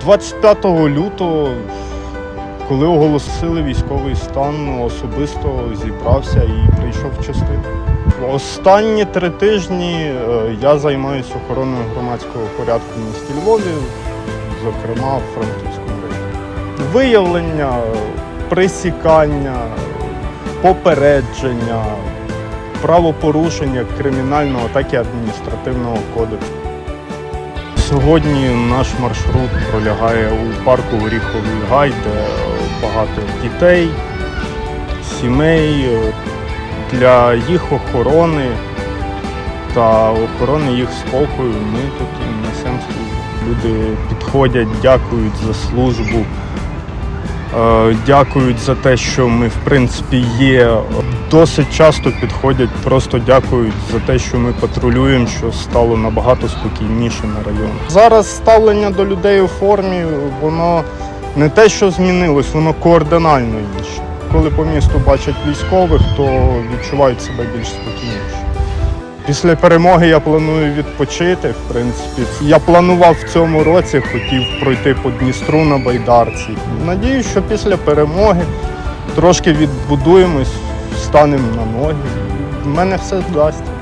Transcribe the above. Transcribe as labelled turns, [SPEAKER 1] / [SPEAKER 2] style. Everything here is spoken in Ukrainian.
[SPEAKER 1] 25 лютого, коли оголосили військовий стан, особисто зібрався і прийшов частину. Останні три тижні е, я займаюся охороною громадського порядку в місті Львові, зокрема в Франківському районі. Виявлення, присікання, попередження, правопорушення кримінального, так і адміністративного кодексу. Сьогодні наш маршрут пролягає у парку Оріховий Гай, де багато дітей, сімей. Для їх охорони та охорони їх спокою ми тут і несемо службу. Люди підходять, дякують за службу, е, дякують за те, що ми в принципі є. Досить часто підходять, просто дякують за те, що ми патрулюємо, що стало набагато спокійніше на районі. Зараз ставлення до людей у формі, воно не те, що змінилось, воно координально інше. Коли по місту бачать військових, то відчувають себе більш спокійніше. Після перемоги я планую відпочити. В принципі, я планував в цьому році, хотів пройти по Дністру на байдарці. Надію, що після перемоги трошки відбудуємось, встанемо на ноги. В мене все вдасться.